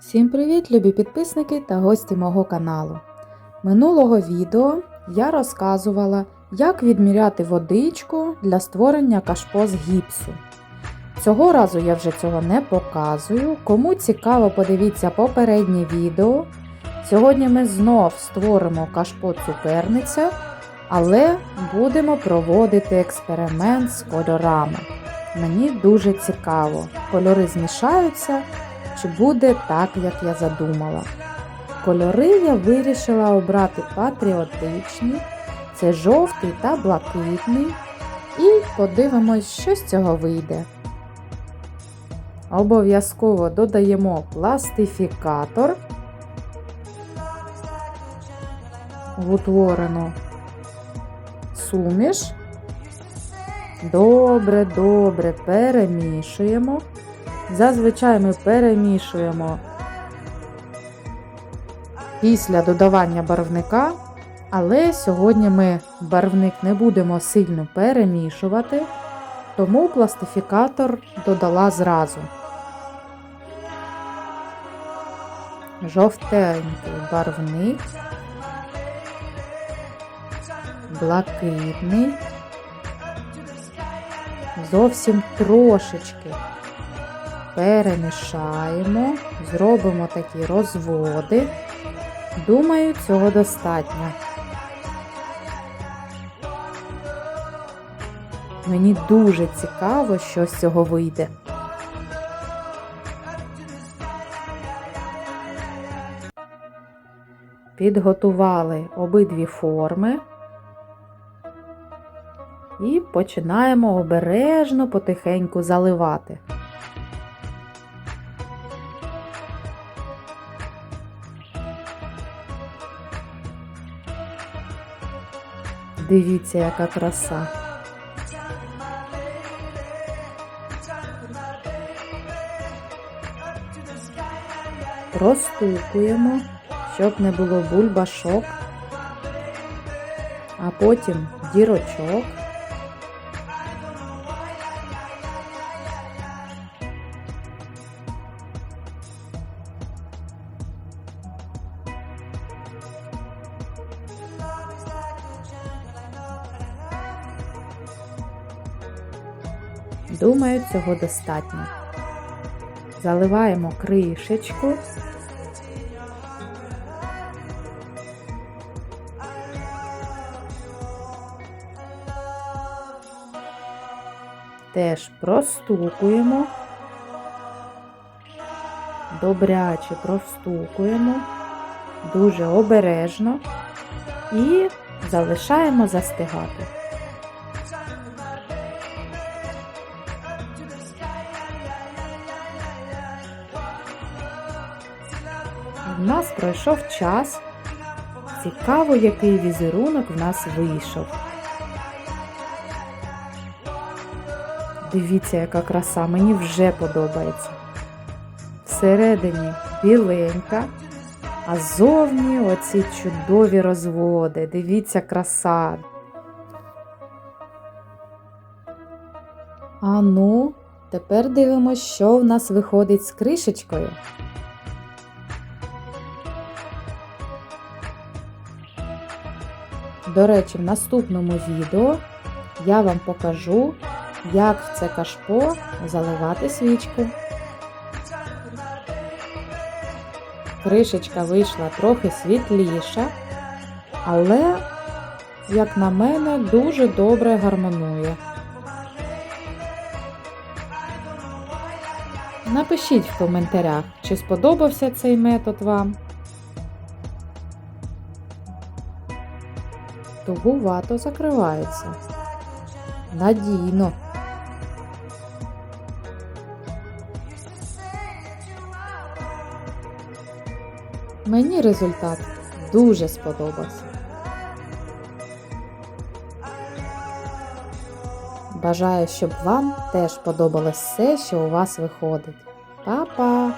Всім привіт, любі підписники та гості мого каналу. Минулого відео я розказувала, як відміряти водичку для створення кашпо з гіпсу. Цього разу я вже цього не показую. Кому цікаво, подивіться попереднє відео. Сьогодні ми знов створимо кашпо цукерниця, але будемо проводити експеримент з кольорами. Мені дуже цікаво, кольори змішаються чи буде так, як я задумала. Кольори я вирішила обрати патріотичні, це жовтий та блакитний. І подивимось, що з цього вийде. Обов'язково додаємо пластифікатор в утворену суміш. Добре, добре перемішуємо. Зазвичай ми перемішуємо. Після додавання барвника, але сьогодні ми барвник не будемо сильно перемішувати, тому пластифікатор додала зразу. Жовтенький барвник, блакитний, зовсім трошечки перемішаємо, зробимо такі розводи. Думаю, цього достатньо. Мені дуже цікаво, що з цього вийде. Підготували обидві форми і починаємо обережно потихеньку заливати. Дивіться, яка краса. Простукуємо, щоб не було бульбашок, а потім дірочок. Думаю, цього достатньо. Заливаємо кришечку. Теж простукуємо, добряче простукуємо, дуже обережно і залишаємо застигати. В нас пройшов час. Цікаво, який візерунок в нас вийшов. Дивіться, яка краса, мені вже подобається. Всередині біленька, а зовні оці чудові розводи. Дивіться, краса. А ну, тепер дивимося, що в нас виходить з кришечкою. До речі, в наступному відео я вам покажу, як в це кашпо заливати свічку. Кришечка вийшла трохи світліша, але, як на мене, дуже добре гармонує. Напишіть в коментарях, чи сподобався цей метод вам. Тугувато закривається. Надійно. Мені результат дуже сподобався. Бажаю, щоб вам теж подобалось все, що у вас виходить. Па-па!